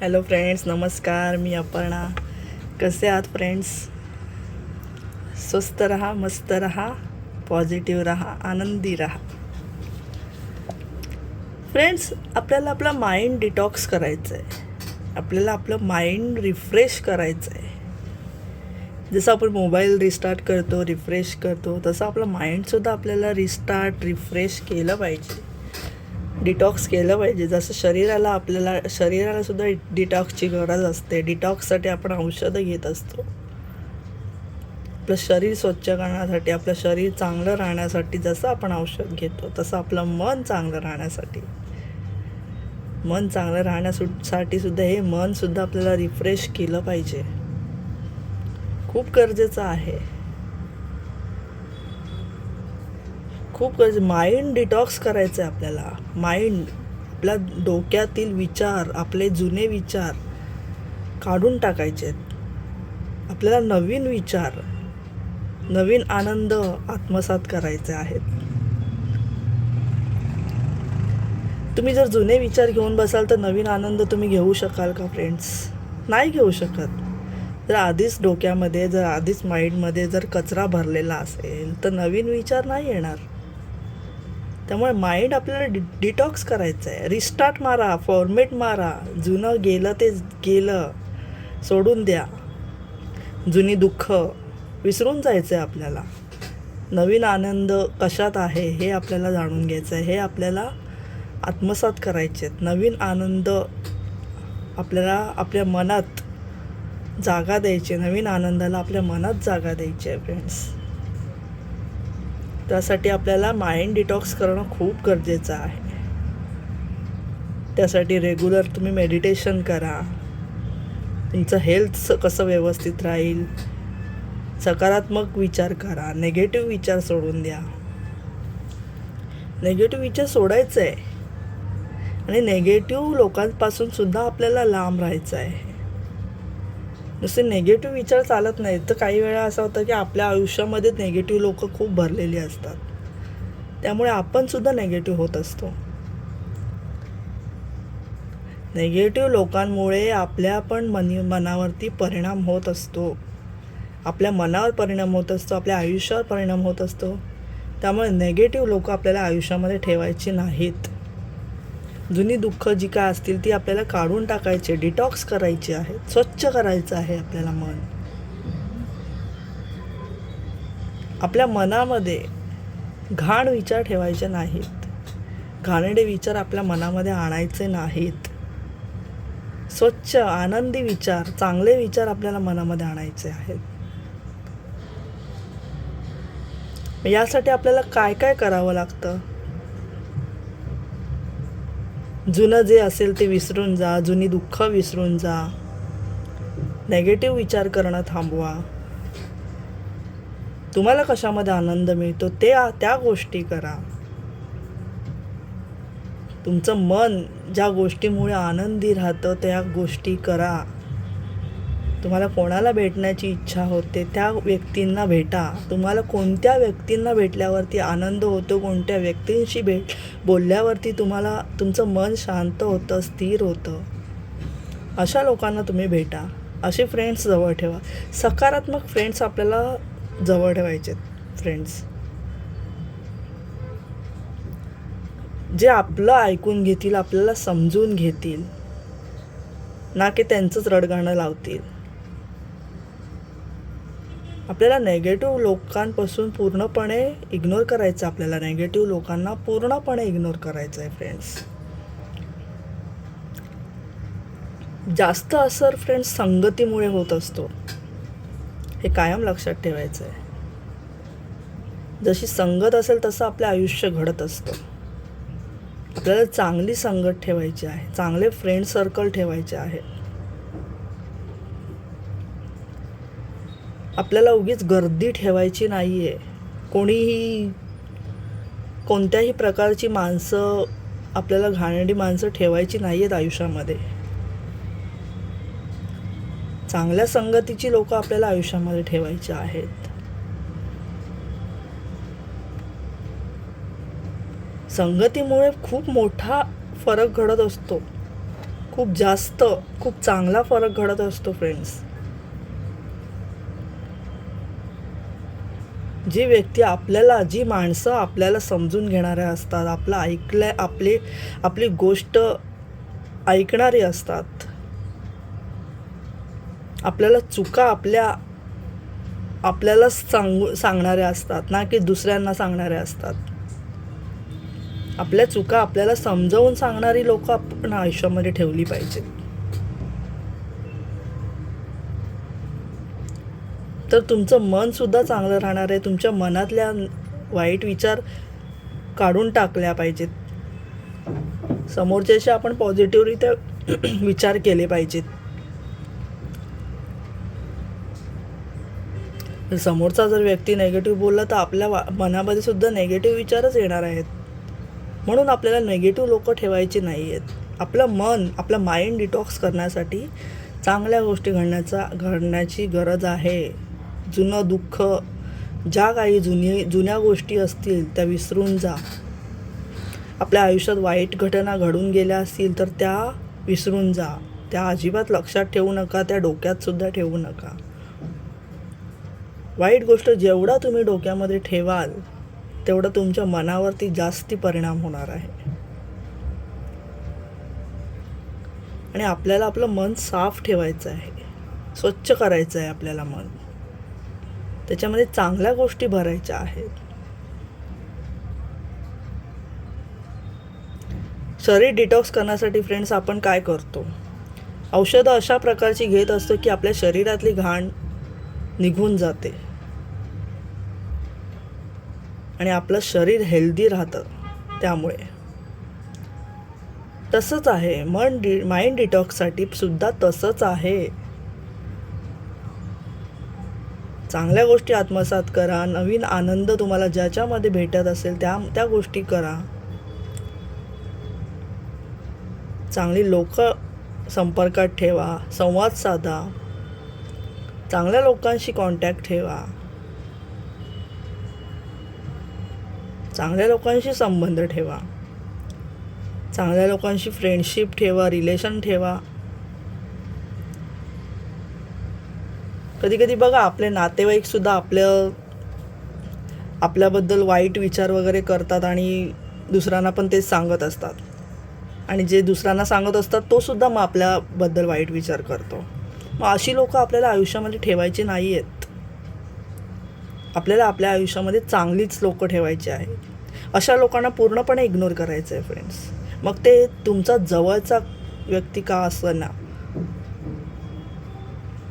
Hello friends नमस्कार मी अपर्णा. कसे आहात फ्रेंड्स स्वस्त रहा मस्त रहा पॉझिटिव्ह रहा आनंदी रहा. फ्रेंड्स आपल्याला आपला माइंड डिटॉक्स करायचं आहे आपल्याला आपलं माइंड रिफ्रेश करायचं आहे जसं आपण मोबाईल रिस्टार्ट करतो रिफ्रेश करतो तसं आपलं माइंडसुद्धा आपल्याला रिस्टार्ट रिफ्रेश केलं पाहिजे. डिटॉक्स केलं पाहिजे. जसं शरीराला आपल्याला शरीराला सुद्धा डिटॉक्सची गरज असते. डिटॉक्ससाठी आपण औषधं घेत असतो. आपलं शरीर स्वच्छ करण्यासाठी आपलं शरीर चांगलं राहण्यासाठी जसं आपण औषध घेतो तसं आपलं मन चांगलं राहण्यासाठी. मन चांगलं राहण्यासाठी सुद्धा हे मनसुद्धा आपल्याला रिफ्रेश केलं पाहिजे. खूप गरजेचं आहे. खूप गरजे माइंड डिटॉक्स करायचं आहे आपल्याला. माइंड आपल्या डोक्यातील विचार आपले जुने विचार काढून टाकायचे. आहेत आपल्याला नवीन विचार नवीन आनंद आत्मसात करायचे आहेत. तुम्ही जर जुने विचार घेऊन बसाल तर नवीन आनंद तुम्ही घेऊ शकाल का फ्रेंड्स नाही घेऊ शकत. जर आधीच डोक्यामध्ये जर आधीच माइंडमध्ये जर कचरा भरलेला असेल तर नवीन विचार नाही येणार. त्यामुळे माइंड आपल्याला डि डिटॉक्स करायचं आहे रिस्टार्ट मारा फॉर्मेट मारा. जुनं गेलं ते गेलं सोडून द्या. जुनी दुःख विसरून जायचं आहे आपल्याला. नवीन आनंद कशात आहे हे आपल्याला जाणून घ्यायचं आहे हे आपल्याला आत्मसात करायचे आहेत नवीन आनंद आपल्याला आपल्या मनात जागा द्यायची. नवीन आनंदाला आपल्या मनात जागा द्यायची आहे फ्रेंड्स त्यासाठी आपल्याला माइंड डिटॉक्स करणं खूप गरजेचं आहे. त्यासाठी रेग्युलर तुम्ही मेडिटेशन करा. तुमचं हेल्थ कसं व्यवस्थित राहील? सकारात्मक विचार करा. नेगेटिव्ह विचार सोडून द्या. नेगेटिव्ह विचार सोडायचं आहे आणि नेगेटिव्ह लोकांपासून सुद्धा आपल्याला लांब राहायचं आहे जसे नेगेटिव्ह विचार चालत नाहीत तर काही वेळा असं होतं की आपल्या आयुष्यामध्ये नेगेटिव्ह लोक खूप भरलेली असतात. त्यामुळे आपणसुद्धा नेगेटिव्ह होत असतो. नेगेटिव्ह लोकांमुळे आपल्या पण मनी मनावरती परिणाम होत असतो. आपल्या मनावर परिणाम होत असतो आपल्या आयुष्यावर परिणाम होत असतो. त्यामुळे नेगेटिव्ह लोक आपल्याला आयुष्यामध्ये ठेवायची नाहीत. जुनी दुःख जी काय असतील ती आपल्याला काढून टाकायची डिटॉक्स करायची आहे स्वच्छ करायचं आहे आपल्याला मन. आपल्या मनामध्ये घाण विचार ठेवायचे नाहीत. घाणेडे विचार आपल्या मनामध्ये आणायचे नाहीत. स्वच्छ आनंदी विचार चांगले विचार आपल्याला मनामध्ये आणायचे आहेत. यासाठी आपल्याला काय काय करावं लागतं? जुनं जे असेल ते विसरून जा जुनी दुःख विसरून जा. नेगेटिव्ह विचार करणं थांबवा. तुम्हाला कशामध्ये आनंद मिळतो ते त्या गोष्टी करा. तुमचं मन ज्या गोष्टीमुळे आनंदी राहतं त्या गोष्टी करा. तुम्हाला कोणाला भेटण्याची इच्छा होते त्या व्यक्तींना भेटा. तुम्हाला कोणत्या व्यक्तींना भेटल्यावरती आनंद होतो कोणत्या व्यक्तींशी भेट बोलल्यावरती तुम्हाला तुमचं मन शांत होतं स्थिर होतं? अशा लोकांना तुम्ही भेटा. असे फ्रेंड्स जवळ ठेवा. सकारात्मक फ्रेंड्स आपल्याला जवळ ठेवायचे फ्रेंड्स जे आपलं ऐकून घेतील आपल्याला समजून घेतील. ना की त्यांचंच रडगाणं लावतील. आपल्याला नेगेटिव्ह लोकांपासून पूर्णपणे इग्नोर करायचं आपल्याला. नेगेटिव्ह लोकांना पूर्णपणे इग्नोर करायचं आहे फ्रेंड्स जास्त असर फ्रेंड्स संगतीमुळे होत असतो. हे कायम लक्षात ठेवायचं आहे. जशी संगत असेल तसं आपलं आयुष्य घडत असतं. आपल्याला चांगली संगत ठेवायची आहे. चांगले फ्रेंड सर्कल ठेवायचे आहे. आपल्याला उगीच गर्दी ठेवायची नाही आहे कोणीही कोणत्याही प्रकारची माणसं आपल्याला घाणेरडी माणसं ठेवायची नाही आहेत आयुष्यामध्ये. चांगल्या संगतीची लोक आपल्याला आयुष्यामध्ये ठेवायची आहेत. संगतीमुळे खूप मोठा फरक घडत असतो. खूप जास्त खूप चांगला फरक घडत असतो फ्रेंड्स जी व्यक्ती आपल्याला जी माणसं आपल्याला समजून घेणाऱ्या असतात आपलं ऐकल्या आपली आपली गोष्ट ऐकणारी असतात. आपल्याला चुका आपल्या आपल्याला सांगू सांगणाऱ्या असतात ना की दुसऱ्यांना सांगणाऱ्या असतात. आपल्या चुका आपल्याला समजावून सांगणारी लोक आपण आयुष्यामध्ये ठेवली पाहिजेत. तर तुमचं मनसुद्धा चांगलं राहणार आहे. तुमच्या मनातल्या वाईट विचार काढून टाकल्या पाहिजेत. समोरच्याशी आपण पॉझिटिव्हरित्या विचार केले पाहिजेत. समोरचा जर व्यक्ती नेगेटिव्ह बोलला तर आपल्या वा मनामध्ये सुद्धा नेगेटिव्ह विचारच येणार आहेत. म्हणून आपल्याला नेगेटिव्ह लोक ठेवायची नाही आहेत. आपलं मन आपलं माइंड डिटॉक्स करण्यासाठी चांगल्या गोष्टी घडण्याचा घडण्याची गरज आहे. जुनं दुःख ज्या काही जुनी जुन्या गोष्टी असतील त्या विसरून जा. आपल्या आयुष्यात वाईट घटना घडून गेल्या असतील तर त्या विसरून जा. त्या अजिबात लक्षात ठेवू नका त्या डोक्यात सुद्धा ठेवू नका. वाईट गोष्ट जेवढा तुम्ही डोक्यामध्ये ठेवाल तेवढा तुमच्या मनावरती जास्ती परिणाम होणार आहे. आणि आपल्याला आपलं मन साफ ठेवायचं आहे. स्वच्छ करायचं आहे आपल्याला मन. त्याच्यामध्ये चांगल्या गोष्टी भरायच्या आहेत. शरीर डिटॉक्स करण्यासाठी फ्रेंड्स आपण काय करतो? औषधं अशा प्रकारची घेत असतो की आपल्या शरीरातली घाण निघून जाते. आणि आपलं शरीर हेल्दी राहतं त्यामुळे. तसंच आहे मन डि माइंड डिटॉक्ससाठी सुद्धा तसंच आहे. चांगल्या गोष्टी आत्मसात करा नवीन आनंद तुम्हाला ज्याच्यामध्ये भेटत असेल त्या त्या गोष्टी करा. चांगली लोक संपर्कात ठेवा संवाद साधा. चांगल्या लोकांशी कॉन्टॅक्ट ठेवा. चांगल्या लोकांशी संबंध ठेवा. चांगल्या लोकांशी फ्रेंडशिप ठेवा रिलेशन ठेवा. कधी कधी बघा आपले नातेवाईकसुद्धा आपलं आपल्याबद्दल वाईट विचार वगैरे करतात आणि दुसऱ्यांना पण तेच सांगत असतात. आणि जे दुसऱ्यांना सांगत असतात तो सुद्धा मग आपल्याबद्दल वाईट विचार करतो. मग अशी लोकं आपल्याला आयुष्यामध्ये ठेवायची नाही आहेत आपल्याला आपल्या आयुष्यामध्ये चांगलीच लोकं ठेवायची आहेत अशा लोकांना पूर्णपणे इग्नोर करायचं आहे फ्रेंड्स मग ते तुमचा जवळचा व्यक्ती का असं ना?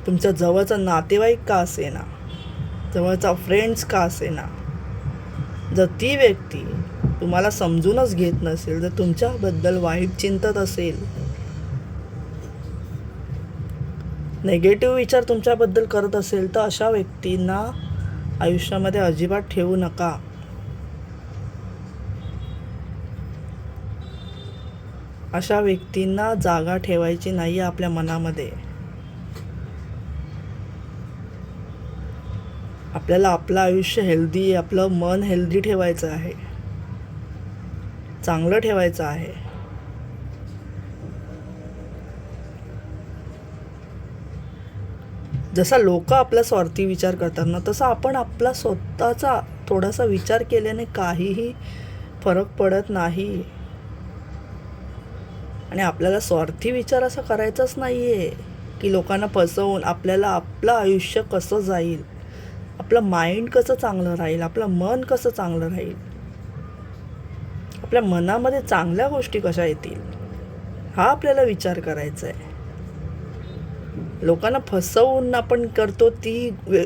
तुमच्या जवळचा नातेवाईक का असेना? जवळचा फ्रेंड्स का असेना? जर ती व्यक्ती तुम्हाला समजूनच घेत नसेल जर तुमच्याबद्दल वाईट चिंतत असेल. नेगेटिव्ह विचार तुमच्याबद्दल करत असेल तर अशा व्यक्तींना आयुष्यामध्ये अजिबात ठेवू नका. अशा व्यक्तींना जागा ठेवायची नाही आपल्या मनामध्ये. आपल्याला आपलं आयुष्य हेल्दी आपलं मन हेल्दी ठेवायचं आहे. चांगलं ठेवायचं आहे. जसा लोक आपला स्वार्थी विचार करतात ना तसा आपण आपला स्वतःचा थोडासा विचार केल्याने काहीही फरक पडत नाही. आणि आपल्याला स्वार्थी विचार असा करायचाच नाही आहे की लोकांना फसवून आपल्याला आपलं आयुष्य कसं जाईल. आपलं माइंड कसं चांगलं राहील आपलं मन कसं चांगलं राहील? आपल्या मनामध्ये चांगल्या गोष्टी कशा येतील? हा आपल्याला विचार करायचा आहे लोकांना फसवून आपण करतो ती वे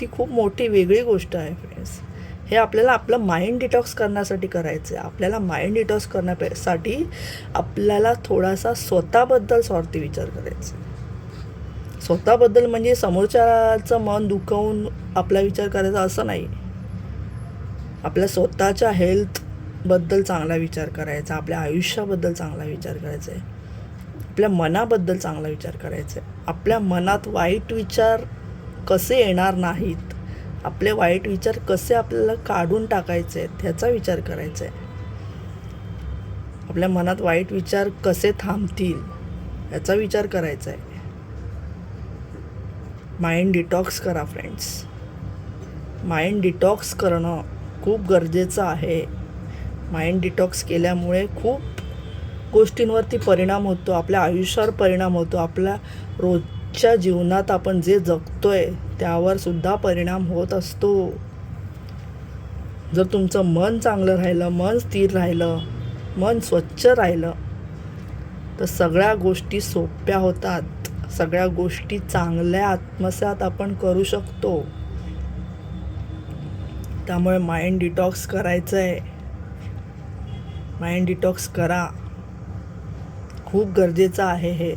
ती खूप मोठी वेगळी गोष्ट आहे फ्रेंड्स हे आपल्याला आपलं माइंड डिटॉक्स करण्यासाठी करायचं आहे आपल्याला माइंड डिटॉक्स करण्यासाठी आपल्याला थोडासा स्वतःबद्दल स्वार्थी विचार करायचा आहे स्वतःबद्दल म्हणजे समोरच्याचं मन दुखवून आपला विचार करायचा असं नाही. आपल्या स्वतःच्या हेल्थबद्दल चांगला विचार करायचा आपल्या आयुष्याबद्दल चांगला विचार करायचा आहे. आपल्या मनाबद्दल चांगला विचार करायचा आहे. आपल्या मनात वाईट विचार कसे येणार नाहीत? आपले वाईट विचार कसे आपल्याला काढून टाकायचे आहेत ह्याचा विचार करायचा आहे. आपल्या मनात वाईट विचार कसे थांबतील याचा विचार करायचा आहे. माइंड डिटॉक्स करा फ्रेंड्स. माइंड डिटॉक्स करणं खूप गरजेचं आहे. माइंड डिटॉक्स केल्यामुळे खूप गोष्टींवरती परिणाम होतो आपल्या आयुष्यावर परिणाम होतो आपल्या रोजच्या जीवनात आपण जे जगतो आहे त्यावरसुद्धा परिणाम होत असतो. जर तुमचं मन चांगलं राहिलं मन स्थिर राहिलं मन स्वच्छ राहिलं तर सगळ्या गोष्टी सोप्या होतात. सगळ्या गोष्टी चांगल्या आत्मसात आपण करू शकतो. त्यामुळे माइंड डिटॉक्स करायचं आहे माइंड डिटॉक्स करा. खूप गरजेचं आहे हे.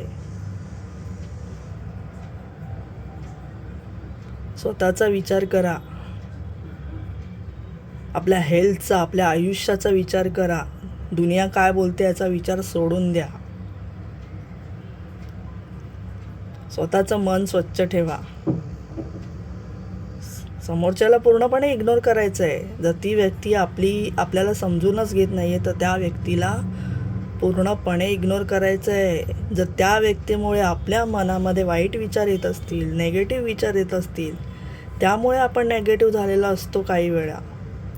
स्वतःचा विचार करा. आपल्या हेल्थचा आपल्या आयुष्याचा विचार करा. दुनिया काय बोलते याचा विचार सोडून द्या. स्वतःचं मन स्वच्छ ठेवा. समोरच्याला पूर्णपणे इग्नोर करायचं आहे जर ती व्यक्ती आपली आपल्याला समजूनच घेत नाही आहे तर त्या व्यक्तीला पूर्णपणे इग्नोर करायचं आहे जर त्या व्यक्तीमुळे आपल्या मनामध्ये वाईट विचार येत असतील नेगेटिव्ह विचार येत असतील त्यामुळे आपण नेगेटिव्ह झालेला असतो काही वेळा.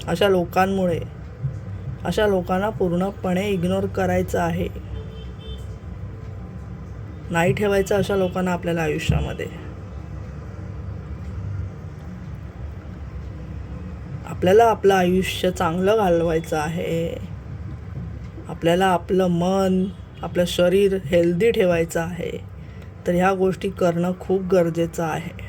अशा लोकांमुळे. अशा लोकांना पूर्णपणे इग्नोर करायचं आहे. नाही ठेवायचं अशा लोकांना आपल्याला आयुष्यामध्ये. आपल्याला आपलं आयुष्य चांगलं घालवायचं आहे. आपल्याला आपलं मन आपलं शरीर हेल्दी ठेवायचं आहे. तर ह्या गोष्टी करणं खूप गरजेचं आहे.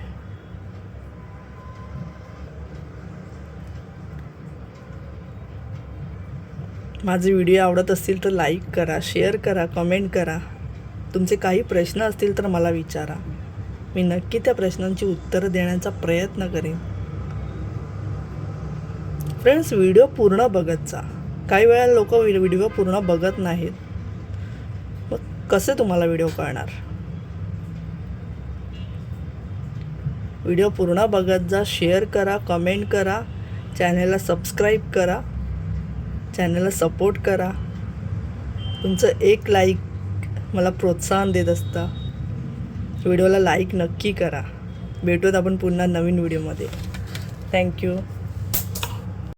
माझे व्हिडिओ आवडत असतील तर लाईक करा शेअर करा कमेंट करा. तुमचे काही प्रश्न असतील तर मला विचारा. मी नक्की त्या प्रश्नांची उत्तरं देण्याचा प्रयत्न करेन. फ्रेंड्स व्हिडिओ पूर्ण बघत जा. काही वेळा लोक व्हिडिओ पूर्ण बघत नाहीत. मग कसे तुम्हाला व्हिडिओ कळणार? व्हिडिओ पूर्ण बघत जा शेअर करा कमेंट करा चॅनलला सबस्क्राईब करा चॅनलला सपोर्ट करा. तुमचं एक लाईक मला प्रोत्साहन देत असता. व्हिडिओला लाईक नक्की करा. भेटूत आपण पुन्हा नवीन व्हिडिओमध्ये. थँक्यू